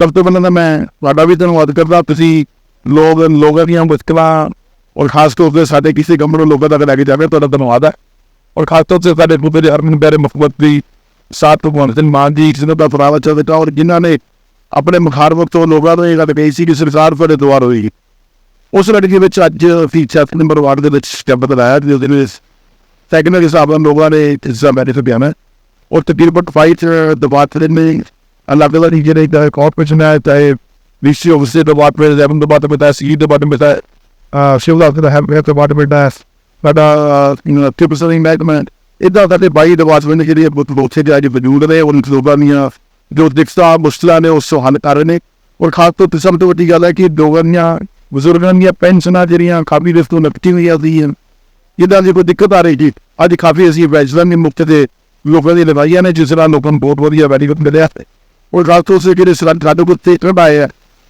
ਸਭ ਤੋਂ ਪਹਿਲਾਂ ਤਾਂ ਮੈਂ ਤੁਹਾਡਾ ਵੀ ਧੰਨਵਾਦ ਕਰਦਾ। ਤੁਸੀਂ ਲੋਕ, ਲੋਕਾਂ ਦੀਆਂ ਮੁਸ਼ਕਲਾਂ ਔਰ ਖਾਸ ਤੌਰ ਤੇ ਸਾਡੇ ਕਿਸੇ ਕੰਮ ਨੂੰ ਲੋਕਾਂ ਤੱਕ ਲੈ ਕੇ ਜਾਵੇ, ਤੁਹਾਡਾ ਧੰਨਵਾਦ ਹੈ। ਔਰ ਖਾਸ ਤੌਰ ਤੇ ਸਾਡੇ ਪੁੱਤਰ ਦੇ ਹਰਮਨ ਮੁਖਬਤ ਦੀ ਸਾਥ ਭਗਵਾਨ ਸਿੰਘ ਮਾਨ ਜੀ, ਜਿਨ੍ਹਾਂ ਦਾ ਫਰਾਵਾ ਚੱਲਦਾ ਔਰ ਜਿਨ੍ਹਾਂ ਨੇ ਆਪਣੇ ਮੁਖਾਰਬਤ ਤੋਂ ਲੋਕਾਂ ਨੂੰ ਇਹ ਗੱਲ ਕਹੀ ਸੀ ਕਿ ਸਰਕਾਰ ਤੁਹਾਡੇ ਦੁਆਰ ਹੋਏਗੀ। ਉਸ ਲੜਕੀ ਵਿੱਚ ਅੱਜ ਅਸੀਂ ਨੰਬਰ ਵਾਰਡ ਦੇ ਵਿੱਚ ਸਟੈਪ ਬਦਲਾਇਆ ਜਿਹਦੇ ਵਿੱਚ ਸੈਕੰਡਰੀ ਹਿਸਾਬ ਨਾਲ ਲੋਕਾਂ ਨੇ ਹਿੱਸਾ ਮੈਰਿਟ ਬਿਆਨ ਔਰ ਤਕਰੀਬਨ ਫਾਈਟ ਡਿਪਾਰਟਮੈਂਟ ਨੇ ਅਲੱਗ ਅਲੱਗ ਜਿਹੜੇ ਦਾ ਕਾਰਪੋਰੇਸ਼ਨ ਹੈ ਚਾਹੇ ਵਿਸ਼ੀ ਆਫਿਸ ਡਿਪਾਰਟਮੈਂਟ ਜੈਵਨ ਡਿਪਾਰਟਮੈਂਟ ਹੈ ਸੀ ਸਿਵਲ ਆਫਿਸ ਦਾ ਹੈਲਥ ਡਿਪਾਰਟਮੈਂਟ ਹੈ ਸਾਡਾ ਟਿਪਸਲਿੰਗ ਮੈਨੇਜਮੈਂਟ ਇਦਾਂ ਸਾਡੇ 22 ਡਿਪਾਰਟਮੈਂਟ ਜਿਹੜੇ ਉੱਥੇ ਦੇ ਅੱਜ ਵਜੂਦ ਨੇ ਉਹਨਾਂ ਲੋਕਾਂ ਦੀਆਂ ਜੋ ਦਿੱਕਤਾਂ ਮੁਸ਼ਕਲਾਂ ਨੇ ਉਸ ਤੋਂ ਹੱਲ ਕਰ ਰਹੇ ਨੇ ਔਰ ਖਾਸ ਤੌਰ ਤੇ ਸਭ ਤੋਂ ਵੱਡੀ ਗੱਲ ਹੈ ਕਿ ਲੋਕਾਂ ਦੀਆਂ ਬਜ਼ੁਰਗਾਂ ਦੀਆਂ ਪੈਨਸ਼ਨਾਂ ਜਿਹੜੀਆਂ ਕਾਫੀ ਰਿਸਕ ਤੋਂ ਨਪਟੀ ਹੋਈਆਂ ਸੀ ਜਿੱਦਾਂ ਦੀ ਕੋਈ ਦਿੱਕਤ ਆ ਰਹੀ ਜੀ ਅੱਜ ਕਾਫੀ ਅਸੀਂ ਵੈਜਲਨ ਦੇ ਮੁਕਤ ਦੇ ਲੋਕਾਂ ਦੀ ਲਵਾਈਆਂ ਨੇ ਜਿਸ ਨਾਲ ਲੋਕਾਂ ਨੂੰ ਬਹੁਤ ਵਧੀਆ ਬੈਨੀਫਿਟ ਮਿਲਿਆ ਉਹ ਡਾਕਟਰ ਖਾਸ ਤੌਰ ਤੇ ਜਿਹੜੇ ਸਾਡੇ ਕੋਲ ਤੇ ਟਰਬਾਏ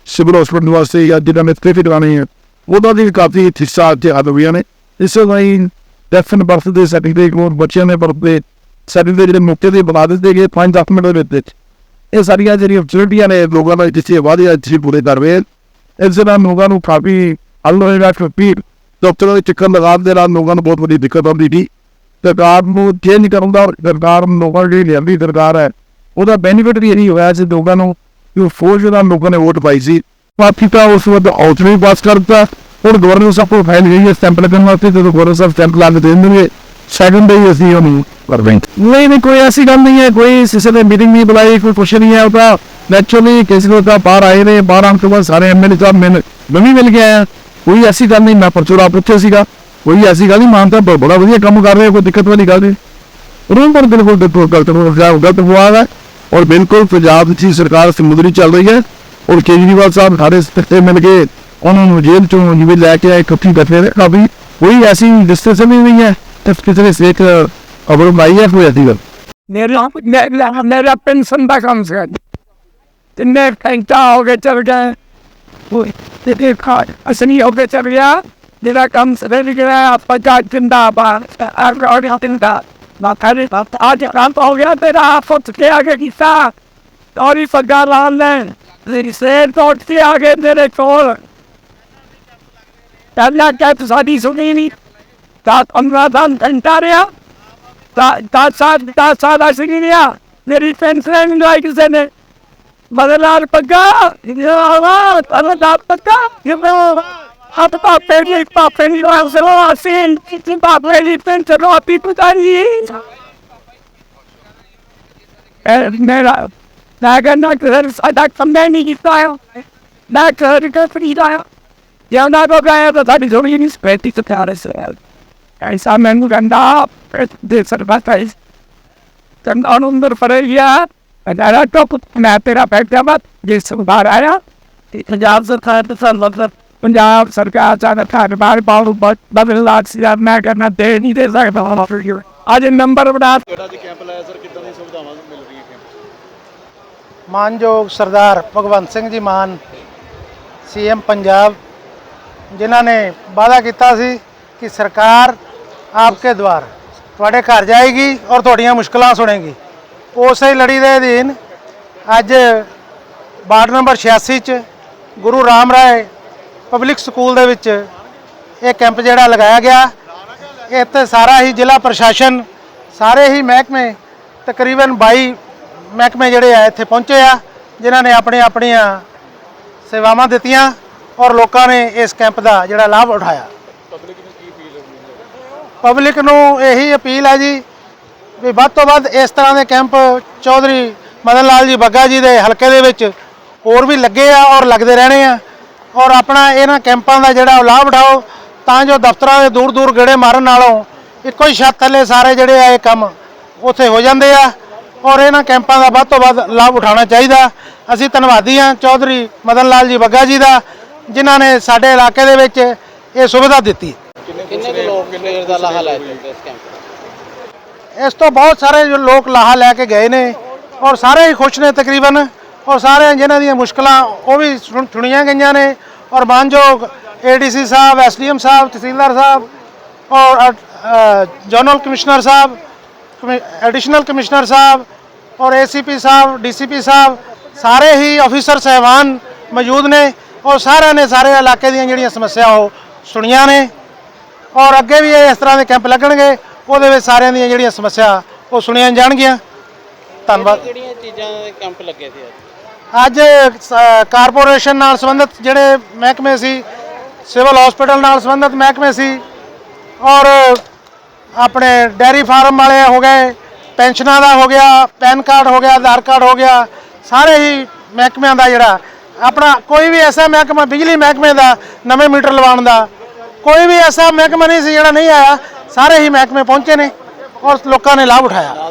ਸਿਵਲ ਹਸਪਤਾਲ ਵਾਸਤੇ ਜਾਂ ਜਿਹਨਾਂ ਨੇ ਸਟੇਫਿਟ ਆਣੇ ਹੈ ਉਹਨਾਂ ਦੀ ਵੀ ਕਾਫੀ ਹਿੱਸਾ ਤੇ ਆ ਰਹੀਆਂ ਨੇ। ਇਸ ਲਈ ਡੈਫਨ ਬਰਥ ਦੇ ਸਰਟੀਫਿਕੇਟ ਕੋਲ ਬੱਚਿਆਂ ਦੇ ਬਰਥ ਸਰਟੀਫਿਕੇਟ ਜਿਹੜੇ ਮੁਕਤ ਦੇ ਬਣਾ ਦਿੱਤੇ ਗਏ 5-10 ਮਿੰਟ ਦੇ ਵਿੱਚ ਇਹ ਸਾਰੀਆਂ ਜਿਹੜੀਆਂ ਫੈਸਿਲਿਟੀਆਂ ਨੇ ਲੋਕਾਂ ਨਾਲ ਜਿੱਥੇ ਵਾਅਦੇ ਅੱਛੀ ਪੂਰੇ ਕਰ ਰਹੇ ਇਸ ਨਾਲ ਲੋਕਾਂ ਨੂੰ ਕਾਫੀ ਹੱਲ ਹੋਏਗਾ ਕਿ ਡਾਕਟਰਾਂ ਦੇ ਚੱਕਰ ਲਗਾਉਣ ਦੇ ਨਾਲ ਲੋਕਾਂ ਨੂੰ ਬਹੁਤ ਵੱਡੀ ਦਿੱਕਤ ਆਉਂਦੀ ਸੀ। ਸਰਕਾਰ ਨੂੰ ਚੇਂਜ ਕਰਨ ਦਾ ਸਰਕਾਰ ਨੂੰ ਲੋਕਾਂ ਦੀ ਲਿਆਂਦੀ ਸਰਕਾਰ ਹੈ। ਉਹਦਾ ਬੈਨੀਫਿਟ ਵੀ ਇਹੀ ਹੋਇਆ ਸੀ ਲੋਕਾਂ ਨੂੰ ਕਿ ਉਹ ਫੌਜ ਦਾ ਲੋਕਾਂ ਨੇ ਵੋਟ ਪਾਈ ਸੀ। ਪਾਰਟੀ ਤਾਂ ਉਸ ਵਕਤ ਆਊਟਰੀ ਪਾਸ ਕਰਤਾ ਹੁਣ ਗਵਰਨਰ ਸਾਹਿਬ ਕੋਲ ਫਾਈਲ ਗਈ ਹੈ ਸਟੈਂਪ ਲੱਗਣ ਵਾਸਤੇ, ਜਦੋਂ ਗਵਰਨਰ ਸਾਹਿਬ ਸਟੈਂਪ ਲਾ ਕੇ ਦੇ ਦੇਣਗੇ ਸੈਕੰਡ ਡੇ ਅਸੀਂ ਉਹਨੂੰ ਕਰ ਨਹੀਂ ਨਹੀਂ, ਕੋਈ ਐਸੀ ਗੱਲ ਨਹੀਂ ਹੈ, ਕੋਈ ਕਿਸੇ ਨੇ ਮੀਟਿੰਗ ਨਹੀਂ ਬੁਲਾਈ, ਕੋਈ ਕੁਛ ਨਹੀਂ ਹੈ, ਉਹ ਤਾਂ ਨੈਚੁਰਲੀ ਕਿਸੇ ਨੂੰ ਤਾਂ ਬਾਹਰ ਆਏ ਨੇ, ਬਾਹਰ ਆਉਣ ਤੋਂ ਬਾਅਦ ਸਾਰੇ ਐਮਐਲਏ ਸਾਹਿਬ ਮੈਨੂੰ ਮੈਂ ਵੀ ਮਿਲ ਗਿਆ ਕੋਈ ਐਸੀ ਗੱਲ ਨਹੀਂ, ਮੈਂ ਪਰਚੋ ਆਪ ਉੱਥੇ ਸੀਗਾ। ਕੋਈ ਐਸੀ ਗੱਲ ਨਹੀਂ ਮਾਨਤਾ ਬੜਾ ਵਧੀਆ ਕੰਮ ਕਰ ਰਹੇ, ਕੋਈ ਦਿੱਕਤ ਵਾਲੀ ਗੱਲ ਨਹੀਂ। ਰੂਮ ਪਰ ਬਿਲਕੁਲ ਗਲਤ ਹੋ ਗਿਆ, ਗਲਤ ਹੁਆ ਹੈ ਔਰ ਬਿਲਕੁਲ ਪੰਜਾਬ ਦੀ ਸਰਕਾਰ ਸਮੁੰਦਰੀ ਚੱਲ ਰਹੀ ਹੈ ਔਰ ਕੇਜਰੀਵਾਲ ਸਾਹਿਬ ਸਾਰੇ ਸਤਿ ਮਿਲ ਕੇ ਉਹਨਾਂ ਨੂੰ ਜੇਲ੍ਹ ਚੋਂ ਜਿਵੇਂ ਲੈ ਕੇ ਆਏ ਕੱਪੀ ਬੈਠੇ ਨੇ। ਕਾਫੀ ਕੋਈ ਐਸੀ ਡਿਸਟੈਂਸ ਨਹੀਂ ਹੈ ਤੇ ਕਿਸੇ ਨੇ ਸੇਕ ਅਬਰ ਮਾਈ ਹੈ ਕੋਈ ਐਸੀ ਗੱਲ? ਮੇਰਾ ਮੇਰਾ ਮੇਰਾ ਪੈਨਸ਼ਨ ਦਾ ਕੰਮ ਸੀ ਤੇ ਮੈਂ ਘੰਟਾ ਹੋ ਗਿਆ ਚੱਲ ਗਿਆ। ਉਹ ਤੇ ਤੇ ਖਾ ਅਸਲੀ ਹੋ ਗਿਆ ਚੱਲ ਗਿਆ। ਜਿਹੜਾ ਕੰਮ ਸਰੇ ਗਿਆ ਆਪਾਂ ਜਾ ਜਿੰਦਾ ਬਾ ਆ ਗਿਆ ਜਿੰਦਾ ਨਾ ਕਰੇ ਅੱਜ ਕੰਮ ਹੋ ਗਿਆ ਤੇਰਾ ਫੁੱਟ ਕੇ ਆ ਗਿਆ ਕਿਸਾ ਔਰ ਇਹ ਫਗਾ ਲਾ ਲੈ ਤੇਰੀ ਸੇਰ ਤੋੜ ਕੇ ਆ ਗਏ ਤੇਰੇ ਕੋਲ। ਪਹਿਲਾਂ ਕਿ ਸਾਡੀ ਸੁਣੀ ਨਹੀਂ ਤਾਂ ਅੰਦਰ ਦਾ ਘੰਟਾ ਰਿਹਾ। ਤਾਂ ਤਾਂ ਸਾਥ ਤਾਂ ਸਾਦਾ ਸਿੰਘਿਆ ਮੇਰੀ ਪੈਨਸ਼ਨ ਨਹੀਂ A to papel de papel de razão, assim, de papel de pente, não apito da linha. É, mera, na gana que ele sai da também de taio, na cara que ele taio. E eu não vou ganhar da tarde, eu não respeito isso, cara, isso é. É só mesmo ganda, de servatais. Tem da onde eu falei, já, mas era topo, na terapeuta, mas, de subarara, e já, já, já, já, já, já, Punjab ਸਰਕਾਰ ਚਾਹਨਾ ਧੰਨਵਾਦ ਬਾਲ ਬਦਲ ਲਾਜ ਸੀ ਮੈਂ ਕਰਨਾ ਦੇ ਨਹੀਂ ਦੇ ਸਕਦਾ ਫਿਰ ਯੂ ਅੱਜ ਨੰਬਰ ਬਣਾ ਜਿਹੜਾ ਜੀ ਕੈਂਪ ਲਾਇਆ ਸਰ ਕਿੱਦਾਂ ਦੀ ਸੁਵਿਧਾਵਾਂ ਮਿਲ ਰਹੀਆਂ ਕੈਂਪ ਮਾਨਯੋਗ ਸਰਦਾਰ ਭਗਵੰਤ ਸਿੰਘ ਜੀ ਮਾਨ ਸੀਐਮ ਪੰਜਾਬ ਜਿਨ੍ਹਾਂ ਨੇ ਵਾਅਦਾ ਕੀਤਾ ਸੀ ਕਿ ਸਰਕਾਰ ਆਪਕੇ ਦਵਾਰ ਤੁਹਾਡੇ ਘਰ ਜਾਏਗੀ ਔਰ ਤੁਹਾਡੀਆਂ ਮੁਸ਼ਕਲਾਂ ਸੁਣੇਗੀ। ਉਸੇ ਲੜੀ ਦੇ ਅਧੀਨ ਅੱਜ ਵਾਰਡ ਨੰਬਰ 86 ਚ ਗੁਰੂ ਰਾਮ ਰਾਏ ਪਬਲਿਕ ਸਕੂਲ ਦੇ ਵਿੱਚ ਇਹ ਕੈਂਪ ਜਿਹੜਾ ਲਗਾਇਆ ਗਿਆ। ਇੱਥੇ ਸਾਰਾ ਹੀ ਜ਼ਿਲ੍ਹਾ ਪ੍ਰਸ਼ਾਸਨ, ਸਾਰੇ ਹੀ ਮਹਿਕਮੇ, ਤਕਰੀਬਨ 22 ਮਹਿਕਮੇ ਜਿਹੜੇ ਆ ਇੱਥੇ ਪਹੁੰਚੇ ਆ, ਜਿਨ੍ਹਾਂ ਨੇ ਆਪਣੀਆਂ ਆਪਣੀਆਂ ਸੇਵਾਵਾਂ ਦਿੱਤੀਆਂ ਔਰ ਲੋਕਾਂ ਨੇ ਇਸ ਕੈਂਪ ਦਾ ਜਿਹੜਾ ਲਾਭ ਉਠਾਇਆ। ਪਬਲਿਕ ਨੂੰ ਇਹੀ ਅਪੀਲ ਹੈ ਜੀ ਵੀ ਵੱਧ ਤੋਂ ਵੱਧ ਇਸ ਤਰ੍ਹਾਂ ਦੇ ਕੈਂਪ ਚੌਧਰੀ ਮਦਨ ਲਾਲ ਜੀ ਬੱਗਾ ਜੀ ਦੇ ਹਲਕੇ ਦੇ ਵਿੱਚ ਹੋਰ ਵੀ ਲੱਗੇ ਆ ਔਰ ਲੱਗਦੇ ਰਹਿਣੇ ਆ। ਔਰ ਆਪਣਾ ਇਹਨਾਂ ਕੈਂਪਾਂ ਦਾ ਜਿਹੜਾ ਲਾਭ ਉਠਾਓ ਤਾਂ ਜੋ ਦਫ਼ਤਰਾਂ ਦੇ ਦੂਰ ਦੂਰ ਗੇੜੇ ਮਾਰਨ ਨਾਲੋਂ ਇੱਕੋ ਹੀ ਛੱਤ ਥੱਲੇ ਸਾਰੇ ਜਿਹੜੇ ਆ ਇਹ ਕੰਮ ਉੱਥੇ ਹੋ ਜਾਂਦੇ ਆ। ਔਰ ਇਹਨਾਂ ਕੈਂਪਾਂ ਦਾ ਵੱਧ ਤੋਂ ਵੱਧ ਲਾਭ ਉਠਾਉਣਾ ਚਾਹੀਦਾ। ਅਸੀਂ ਧੰਨਵਾਦੀ ਹਾਂ ਚੌਧਰੀ ਮਦਨ ਲਾਲ ਜੀ ਬੱਗਾ ਜੀ ਦਾ ਜਿਨ੍ਹਾਂ ਨੇ ਸਾਡੇ ਇਲਾਕੇ ਦੇ ਵਿੱਚ ਇਹ ਸੁਵਿਧਾ ਦਿੱਤੀ। ਕਿੰਨੇ ਕੁ ਲੋਕ ਕਿੰਨੇ ਦਾ ਲਾਹਾ ਲੈ ਜਾਂਦੇ ਇਸ ਕੈਂਪ ਇਸ ਤੋਂ ਬਹੁਤ ਸਾਰੇ ਜੋ ਲੋਕ ਲਾਹਾ ਲੈ ਕੇ ਗਏ ਨੇ ਔਰ ਸਾਰੇ ਹੀ ਖੁਸ਼ ਨੇ ਤਕਰੀਬਨ। ਔਰ ਸਾਰੇ ਜਿਨ੍ਹਾਂ ਦੀਆਂ ਮੁਸ਼ਕਲਾਂ, ਉਹ ਵੀ ਸੁਣ- ਸੁਣੀਆਂ ਗਈਆਂ ਨੇ। ਔਰ ਮਾਨਯੋਗ ਏਡੀਸੀ ਸਾਹਿਬ ਐਸਡੀਐਮ ਸਾਹਿਬ, ਤਹਿਸੀਲਦਾਰ ਸਾਹਿਬ ਔਰ ਜਨਰਲ ਕਮਿਸ਼ਨਰ ਸਾਹਿਬ ਐਡੀਸ਼ਨਲ ਕਮਿਸ਼ਨਰ ਸਾਹਿਬ ਔਰ ਏਸੀਪੀ ਸਾਹਿਬ ਡੀਸੀਪੀ ਸਾਹਿਬ, ਸਾਰੇ ਹੀ ਅਫੀਸਰ ਸਹਿਬਾਨ ਮੌਜੂਦ ਨੇ ਔਰ ਸਾਰਿਆਂ ਨੇ ਸਾਰੇ ਇਲਾਕੇ ਦੀਆਂ ਜਿਹੜੀਆਂ ਸਮੱਸਿਆ ਉਹ ਸੁਣੀਆਂ ਨੇ। ਔਰ ਅੱਗੇ ਵੀ ਇਸ ਤਰ੍ਹਾਂ ਦੇ ਕੈਂਪ ਲੱਗਣਗੇ, ਉਹਦੇ ਵਿੱਚ ਸਾਰਿਆਂ ਦੀਆਂ ਜਿਹੜੀਆਂ ਸਮੱਸਿਆ ਉਹ ਸੁਣੀਆਂ ਜਾਣਗੀਆਂ। ਧੰਨਵਾਦ। ਕਿਹੜੀਆਂ ਚੀਜ਼ਾਂ ਦੇ ਕੈਂਪ ਲੱਗੇ ਸੀ ਅੱਜ? ਅੱਜ ਕਾਰਪੋਰੇਸ਼ਨ ਨਾਲ ਸੰਬੰਧਿਤ ਜਿਹੜੇ ਮਹਿਕਮੇ ਸੀ ਸਿਵਲ ਹਸਪੀਟਲ ਨਾਲ ਸੰਬੰਧਿਤ ਮਹਿਕਮੇ ਸੀ, ਔਰ ਆਪਣੇ ਡੈਰੀ ਫਾਰਮ ਵਾਲੇ ਹੋ ਗਏ, ਪੈਨਸ਼ਨਾਂ ਦਾ ਹੋ ਗਿਆ, ਪੈਨ ਕਾਰਡ ਹੋ ਗਿਆ, ਆਧਾਰ ਕਾਰਡ ਹੋ ਗਿਆ, ਸਾਰੇ ਹੀ ਮਹਿਕਮਿਆਂ ਦਾ ਜਿਹੜਾ, ਆਪਣਾ ਕੋਈ ਵੀ ਐਸਾ ਮਹਿਕਮਾ, ਬਿਜਲੀ ਮਹਿਕਮੇ ਦਾ, ਨਵੇਂ ਮੀਟਰ ਲਵਾਉਣ ਦਾ, ਕੋਈ ਵੀ ਐਸਾ ਮਹਿਕਮਾ ਨਹੀਂ ਸੀ ਜਿਹੜਾ ਨਹੀਂ ਆਇਆ, ਸਾਰੇ ਹੀ ਮਹਿਕਮੇ ਪਹੁੰਚੇ ਨੇ, ਔਰ ਲੋਕਾਂ ਨੇ ਲਾਭ ਉਠਾਇਆ।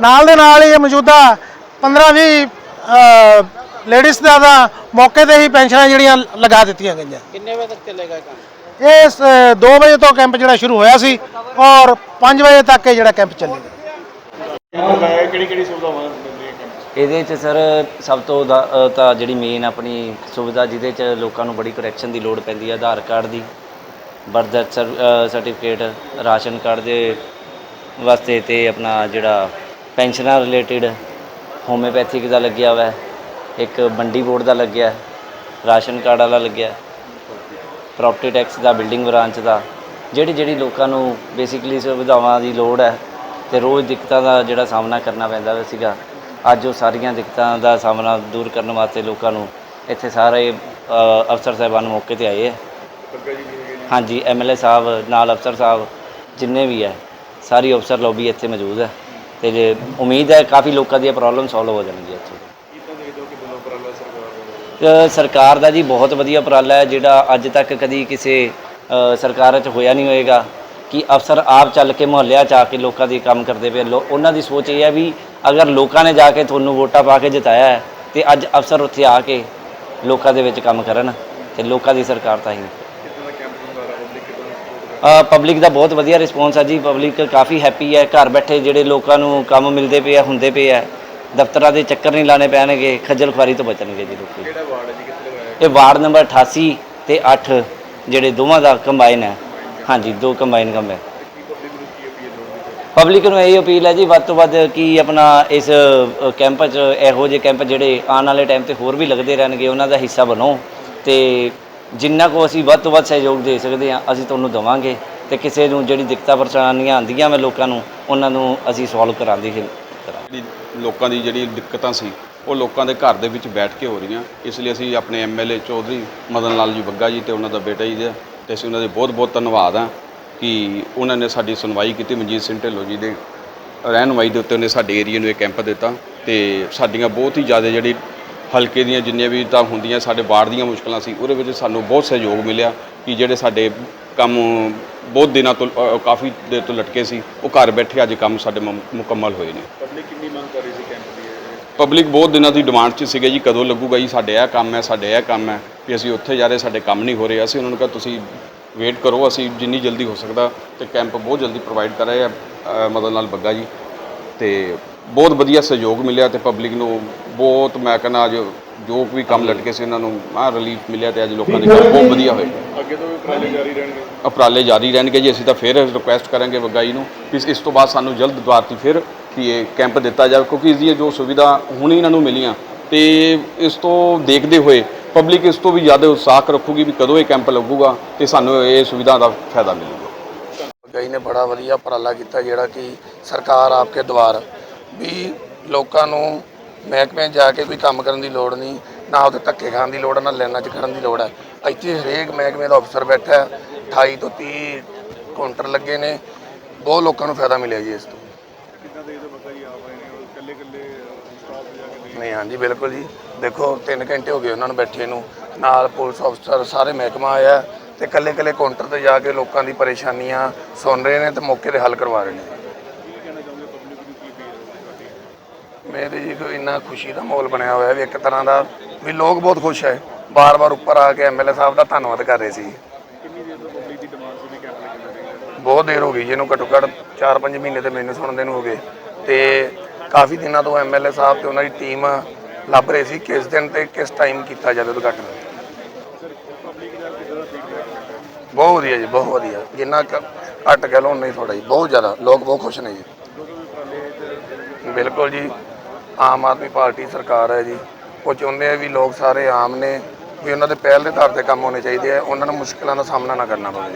ਨਾਲ ਦੇ ਨਾਲ ਹੀ ਇਹ ਮੌਜੂਦਾ 15-20 ਲੇਡੀਜ਼ ਦਾ ਤਾਂ ਮੌਕੇ ਤੇ ਹੀ ਪੈਨਸ਼ਨਾਂ ਜਿਹੜੀਆਂ ਲਗਾ ਦਿੱਤੀਆਂ ਗਈਆਂ। ਕਿੰਨੇ ਵਜੇ ਤੱਕ ਚੱਲੇਗਾ ਇਹ ਕੰਮ? ਇਹ 2 ਵਜੇ ਤੋਂ ਕੈਂਪ ਜਿਹੜਾ ਸ਼ੁਰੂ ਹੋਇਆ ਸੀ ਔਰ 5 ਵਜੇ ਤੱਕ ਇਹ ਜਿਹੜਾ ਕੈਂਪ ਚੱਲੇਗਾ। ਇਹਦੇ 'ਚ ਸਰ ਸਭ ਤੋਂ ਦਾ- ਅ, ਤਾਂ ਜਿਹੜੀ ਮੇਨ ਆਪਣੀ ਸੁਵਿਧਾ ਜਿਹਦੇ 'ਚ ਲੋਕਾਂ ਨੂੰ ਬੜੀ ਕਰੈਕਸ਼ਨ ਦੀ ਲੋੜ ਪੈਂਦੀ ਹੈ ਆਧਾਰ ਕਾਰਡ ਦੀ ਬਰਥ ਸਰਟੀਫਿਕੇਟ ਰਾਸ਼ਨ ਕਾਰਡ ਦੇ ਵਾਸਤੇ ਤੇ ਆਪਣਾ ਜਿਹੜਾ ਪੈਨਸ਼ਨਾਂ ਰਿਲੇਟਡ ਹੋਮਿਓਪੈਥਿਕ ਦਾ ਲੱਗਿਆ ਹੋਇਆ ਹੈ ਇੱਕ ਮੰਡੀ ਬੋਰਡ ਦਾ ਲੱਗਿਆ ਹੈ, ਰਾਸ਼ਨ ਕਾਰਡ ਵਾਲਾ ਲੱਗਿਆ ਪ੍ਰਾਪਰਟੀ ਟੈਕਸ ਦਾ ਬਿਲਡਿੰਗ ਬ੍ਰਾਂਚ ਦਾ ਜਿਹੜੀ ਜਿਹੜੀ ਲੋਕਾਂ ਨੂੰ ਬੇਸਿਕਲੀ ਸੁਵਿਧਾਵਾਂ ਦੀ ਲੋੜ ਹੈ ਤੇ ਰੋਜ਼ ਦਿੱਕਤਾਂ ਦਾ ਜਿਹੜਾ ਸਾਹਮਣਾ ਕਰਨਾ ਪੈਂਦਾ ਵਾ ਸੀਗਾ ਅੱਜ ਉਹ ਸਾਰੀਆਂ ਦਿੱਕਤਾਂ ਦਾ ਸਾਹਮਣਾ ਦੂਰ ਕਰਨ ਵਾਸਤੇ ਲੋਕਾਂ ਨੂੰ ਇੱਥੇ ਸਾਰੇ ਅਫਸਰ ਸਾਹਿਬਾਨ ਮੌਕੇ ਤੇ ਆਏ ਹੈ। ਹਾਂਜੀ ਐਮਐਲਏ ਸਾਹਿਬ ਨਾਲ ਅਫਸਰ ਸਾਹਿਬ ਜਿੰਨੇ ਵੀ ਹੈ ਸਾਰੀ ਅਫਸਰ ਲੋਬੀ ਇੱਥੇ ਮੌਜੂਦ ਹੈ। ਤੇ ਜੇ ਉਮੀਦ ਹੈ ਕਾਫੀ ਲੋਕਾਂ ਦੀਆਂ ਪ੍ਰੋਬਲਮ ਸੋਲਵ ਹੋ ਜਾਣਗੀਆਂ ਇੱਥੇ। ਅ, ਸਰਕਾਰ ਦਾ ਜੀ ਬਹੁਤ ਵਧੀਆ ਉਪਰਾਲਾ ਹੈ ਜਿਹੜਾ ਅੱਜ ਤੱਕ ਕਦੀ ਕਿਸੇ ਅ, ਸਰਕਾਰ 'ਚ ਹੋਇਆ ਨਹੀਂ ਹੋਏਗਾ ਕਿ ਅਫਸਰ ਆਪ ਚੱਲ ਕੇ ਮੁਹੱਲਿਆਂ 'ਚ ਆ ਕੇ ਲੋਕਾਂ ਦੀ ਕੰਮ ਕਰਦੇ ਪਏ। ਲੋ ਉਹਨਾਂ ਦੀ ਸੋਚ ਇਹ ਹੈ ਵੀ ਅਗਰ ਲੋਕਾਂ ਨੇ ਜਾ ਕੇ ਤੁਹਾਨੂੰ ਵੋਟਾਂ ਪਾ ਕੇ ਜਿਤਾਇਆ ਹੈ ਤੇ ਅੱਜ ਅਫਸਰ ਉੱਥੇ ਆ ਕੇ ਲੋਕਾਂ ਦੇ ਵਿੱਚ ਕੰਮ ਕਰਨ ਤੇ ਲੋਕਾਂ ਦੀ ਸਰਕਾਰ ਤਾਂ ਹੀ। ਪਬਲਿਕ ਦਾ ਬਹੁਤ ਵਧੀਆ ਰਿਸਪੌਂਸ ਹੈ ਜੀ। ਪਬਲਿਕ ਕਾਫੀ ਹੈਪੀ ਹੈ। ਘਰ ਬੈਠੇ ਜਿਹੜੇ ਲੋਕਾਂ ਨੂੰ ਕੰਮ ਮਿਲਦੇ ਪਏ ਆ ਹੁੰਦੇ ਪਏ ਆ ਦਫ਼ਤਰਾਂ ਦੇ ਚੱਕਰ ਨਹੀਂ ਲਾਣੇ ਪੈਣਗੇ ਖੱਜਲ ਖੁਆਰੀ ਤੋਂ ਬਚਣਗੇ ਜੀ ਲੋਕੀ। ਕਿਹੜਾ ਵਾਰਡ ਹੈ ਜੀ ਕਿੱਥੇ ਇਹ ਵਾਰਡ ਨੰਬਰ 88 ਤੇ 8 ਜਿਹੜੇ ਦੋਵਾਂ ਦਾ ਕੰਬਾਈਨ ਹੈ। ਹਾਂਜੀ ਦੋ ਕੰਬਾਈਨ ਕੰਮ ਹੈ। ਪਬਲਿਕ ਨੂੰ ਇਹ ਅਪੀਲ ਹੈ ਜੀ ਵੱਧ ਤੋਂ ਵੱਧ ਕਿ ਆਪਣਾ ਇਸ ਕੈਂਪ 'ਚ ਇਹੋ ਜਿਹੇ ਕੈਂਪ ਜਿਹੜੇ ਆਉਣ ਵਾਲੇ ਟਾਈਮ ਤੇ ਹੋਰ ਵੀ ਲੱਗਦੇ ਰਹਿਣਗੇ ਉਹਨਾਂ ਦਾ ਹਿੱਸਾ ਬਣੋ ਤੇ ਜਿੰਨਾ ਕੋ ਅਸੀਂ ਵੱਧ ਤੋਂ ਵੱਧ ਸਹਿਯੋਗ ਦੇ ਸਕਦੇ ਹਾਂ, ਅਸੀਂ ਤੁਹਾਨੂੰ ਦੇਵਾਂਗੇ ਤੇ ਕਿਸੇ ਨੂੰ ਜਿਹੜੀ ਦਿੱਕਤਾਂ ਪਰੇਸ਼ਾਨੀਆਂ ਆਉਂਦੀਆਂ ਮੈਂ ਲੋਕਾਂ ਨੂੰ, ਉਹਨਾਂ ਨੂੰ ਅਸੀਂ ਸੋਲਵ ਕਰਾਉਂਦੇ ਹੀ ਜਿਹੜੀ ਲੋਕਾਂ ਦੀ ਜਿਹੜੀ ਦਿੱਕਤਾਂ ਸੀ, ਉਹ ਲੋਕਾਂ ਦੇ ਘਰ ਦੇ ਵਿੱਚ ਬੈਠ ਕੇ ਹੋ ਰਹੀਆਂ। ਇਸ ਲਈ ਅਸੀਂ ਆਪਣੇ ਐਮਐਲਏ ਚੌਧਰੀ ਮਦਨ ਲਾਲ ਜੀ ਬੱਗਾ ਜੀ ਤੇ ਉਹਨਾਂ ਦਾ ਬੇਟਾ ਜੀ ਦਾ, ਤੇ ਅਸੀਂ ਉਹਨਾਂ ਦੇ ਬਹੁਤ ਬਹੁਤ ਧੰਨਵਾਦ ਆ ਕਿ ਉਹਨਾਂ ਨੇ ਸਾਡੀ ਸੁਣਵਾਈ ਕੀਤੀ। ਮਨਜੀਤ ਸਿੰਘ ਢਿੱਲੋਂ ਜੀ ਦੇ ਰਹਿਨੁਮਾਈ ਦੇ ਉੱਤੇ ਉਹਨੇ ਸਾਡੇ ਏਰੀਆ ਨੂੰ ਇਹ ਕੈਂਪ ਦਿੱਤਾ ਤੇ ਸਾਡੀਆਂ ਬਹੁਤ ਹੀ ਜ਼ਿਆਦਾ ਜਿਹੜੀ ਹਲਕੇ ਦੀਆਂ ਜਿੰਨੀਆਂ ਵੀ ਤਾਂ ਹੁੰਦੀਆਂ ਸਾਡੇ ਵਾਰਡ ਦੀਆਂ ਮੁਸ਼ਕਲਾਂ ਸੀ ਉਹਦੇ ਵਿੱਚ ਸਾਨੂੰ ਬਹੁਤ ਸਹਿਯੋਗ ਮਿਲਿਆ ਕਿ ਜਿਹੜੇ ਸਾਡੇ ਕੰਮ ਬਹੁਤ ਦਿਨਾਂ ਤੋਂ ਅ, ਕਾਫੀ ਦੇਰ ਤੋਂ ਲਟਕੇ ਸੀ ਉਹ ਘਰ ਬੈਠੇ ਅੱਜ ਕੰਮ ਸਾਡੇ ਮੁ- ਮੁਕੰਮਲ ਹੋਏ ਨੇ। ਪਬਲਿਕ ਬਹੁਤ ਦਿਨਾਂ ਦੀ ਡਿਮਾਂਡ 'ਚ ਸੀਗੇ ਜੀ ਕਦੋਂ ਲੱਗੂਗਾ ਜੀ ਸਾਡੇ ਇਹ ਕੰਮ ਹੈ ਸਾਡੇ ਇਹ ਕੰਮ ਹੈ ਵੀ ਅਸੀਂ ਉੱਥੇ ਜਾ ਰਹੇ ਸਾਡੇ ਕੰਮ ਨਹੀਂ ਹੋ ਰਹੇ ਅਸੀਂ ਉਹਨਾਂ ਨੂੰ ਕਿਹਾ ਤੁਸੀਂ ਵੇਟ ਕਰੋ ਅਸੀਂ ਜਿੰਨੀ ਜਲਦੀ ਹੋ ਸਕਦਾ ਤੇ ਕੈਂਪ ਬਹੁਤ ਜਲਦੀ ਪ੍ਰੋਵਾਈਡ ਕਰ ਰਹੇ ਆ ਅ, ਮਦਨ ਲਾਲ ਬੱਗਾ ਜੀ ਤੇ ਬਹੁਤ ਵਧੀਆ ਸਹਿਯੋਗ ਮਿਲਿਆ ਤੇ ਪਬਲਿਕ ਨੂੰ ਬਹੁਤ ਮੈਂ ਕਹਿੰਦਾ ਅੱਜ ਜੋ ਵੀ ਕੰਮ ਲਟਕੇ ਸੀ ਉਹਨਾਂ ਨੂੰ ਆ ਰਿਲੀਫ ਮਿਲਿਆ ਤੇ ਅੱਜ ਲੋਕਾਂ ਦੇ ਕੰਮ ਬਹੁਤ ਵਧੀਆ ਹੋਏ ਅੱਗੇ ਤੋਂ ਵੀ ਉਪਰਾਲੇ ਜਾਰੀ ਰਹਿਣਗੇ? ਉਪਰਾਲੇ ਜਾਰੀ ਰਹਿਣਗੇ ਜੀ ਅਸੀਂ ਤਾਂ ਫਿਰ ਰਿਕੁਐਸਟ ਕਰਾਂਗੇ ਜੀ ਨੂੰ ਕਿ ਇਸ ਤੋਂ ਬਾਅਦ ਸਾਨੂੰ ਜਲਦ ਦੁਆਰਤੀ ਫਿਰ ਕਿ ਇਹ ਕੈਂਪ ਦਿੱਤਾ ਜਾਵੇ ਕਿਉਂਕਿ ਇਸ ਦੀਆਂ ਜੋ ਸੁਵਿਧਾ ਹੁਣ ਇਹਨਾਂ ਨੂੰ ਮਿਲੀਆਂ ਤੇ ਇਸ ਤੋਂ ਦੇਖਦੇ ਹੋਏ ਪਬਲਿਕ ਇਸ ਤੋਂ ਵੀ ਜ਼ਿਆਦਾ ਉਤਸ਼ਾਹ ਰੱਖੂਗੀ ਵੀ ਕਦੋਂ ਇਹ ਕੈਂਪ ਲੱਗੂਗਾ ਤੇ ਸਾਨੂੰ ਇਹ ਸੁਵਿਧਾ ਦਾ ਫਾਇਦਾ ਮਿਲੂਗਾ। ਗਈ ਨੇ ਬੜਾ ਵਧੀਆ ਉਪਰਾਲਾ ਕੀਤਾ ਜਿਹੜਾ ਕਿ ਸਰਕਾਰ ਆਪਕੇ ਦੁਆਰ ਵੀ ਲੋਕਾਂ ਨੂੰ ਮਹਿਕਮੇ ਜਾ ਕੇ ਕੋਈ ਕੰਮ ਕਰਨ ਦੀ ਲੋੜ ਨਹੀਂ ਨਾ ਉਹਦੇ ਧੱਕੇ ਖਾਣ ਦੀ ਲੋੜ ਹੈ, ਨਾ ਲਾਈਨਾਂ 'ਚ ਖੜਨ ਦੀ ਲੋੜ ਹੈ। ਇੱਥੇ ਹਰੇਕ ਮਹਿਕਮੇ ਦਾ ਅਫਸਰ ਬੈਠਾ ਹੈ 28 ਤੋਂ 30 ਕਾਊਂਟਰ ਲੱਗੇ ਨੇ ਬਹੁਤ ਲੋਕਾਂ ਨੂੰ ਫਾਇਦਾ ਮਿਲਿਆ ਜੀ ਇਸ ਤੋਂ। ਨਹੀਂ ਹਾਂਜੀ ਬਿਲਕੁਲ ਜੀ। ਦੇਖੋ 3 ਘੰਟੇ ਹੋ ਗਏ ਉਹਨਾਂ ਨੂੰ ਬੈਠੇ ਨੂੰ। ਨਾਲ ਪੁਲਿਸ ਅਫਸਰ ਸਾਰੇ ਮਹਿਕਮਾ ਆਇਆ ਤੇ ਕੱਲੇ ਕੱਲੇ ਕਾਊਂਟਰ ਤੇ ਜਾ ਕੇ ਲੋਕਾਂ ਦੀ ਪਰੇਸ਼ਾਨੀਆਂ ਸੁਣ ਰਹੇ ਨੇ ਤੇ ਮੌਕੇ ਤੇ ਹੱਲ ਕਰਵਾ ਰਹੇ ਨੇ। ਮੇਰੇ ਜੀ ਕੋਈ ਇੰਨਾ ਖੁਸ਼ੀ ਦਾ ਮਾਹੌਲ ਬਣਿਆ ਹੋਇਆ ਵੀ ਇੱਕ ਤਰ੍ਹਾਂ ਦਾ ਵੀ ਲੋਕ ਬਹੁਤ ਖੁਸ਼ ਹੈ। ਬਾਰ-ਬਾਰ ਉੱਪਰ ਆ ਕੇ ਐਮਐਲਏ ਸਾਹਿਬ ਦਾ ਧੰਨਵਾਦ ਕਰ ਰਹੇ ਸੀ। ਬਹੁਤ ਦੇਰ ਹੋ ਗਈ ਜਿਹਨੂੰ ਘੱਟੋ ਘੱਟ 4-5 ਮਹੀਨੇ ਤੇ ਮੈਨੂੰ ਸੁਣਦੇ ਨੂੰ ਹੋ ਗਏ। ਤੇ ਕਾਫੀ ਦਿਨਾਂ ਤੋਂ ਐਮਐਲਏ ਸਾਹਿਬ ਤੇ ਉਹਨਾਂ ਦੀ ਟੀਮ ਲੱਭ ਰਹੇ ਸੀ ਕਿਸ ਦਿਨ ਤੇ ਕਿਸ ਟਾਈਮ ਕੀਤਾ ਜਾਵੇ ਉਦਘਾਟਨ। ਬਹੁਤ ਵਧੀਆ ਜੀ ਬਹੁਤ ਵਧੀਆ। ਜਿੰਨਾ ਘੱਟ ਕਹਿ ਲਓ ਨਹੀਂ ਥੋੜਾ ਜੀ। ਬਹੁਤ ਜ਼ਿਆਦਾ ਲੋਕ ਬਹੁਤ ਖੁਸ਼ ਨੇ ਜੀ। ਬਿਲਕੁਲ ਜੀ। ਆਮ ਆਦਮੀ ਪਾਰਟੀ ਸਰਕਾਰ ਹੈ ਜੀ। ਉਹ ਚਾਹੁੰਦੇ ਆ ਵੀ ਲੋਕ ਸਾਰੇ ਆਮ ਨੇ, ਵੀ ਉਹਨਾਂ ਦੇ ਪਹਿਲ ਦੇ ਆਧਾਰ ਤੇ ਕੰਮ ਹੋਣੇ ਚਾਹੀਦੇ ਆ। ਉਹਨਾਂ ਨੂੰ ਮੁਸ਼ਕਲਾਂ ਦਾ ਸਾਹਮਣਾ ਨਾ ਕਰਨਾ ਪਵੇ।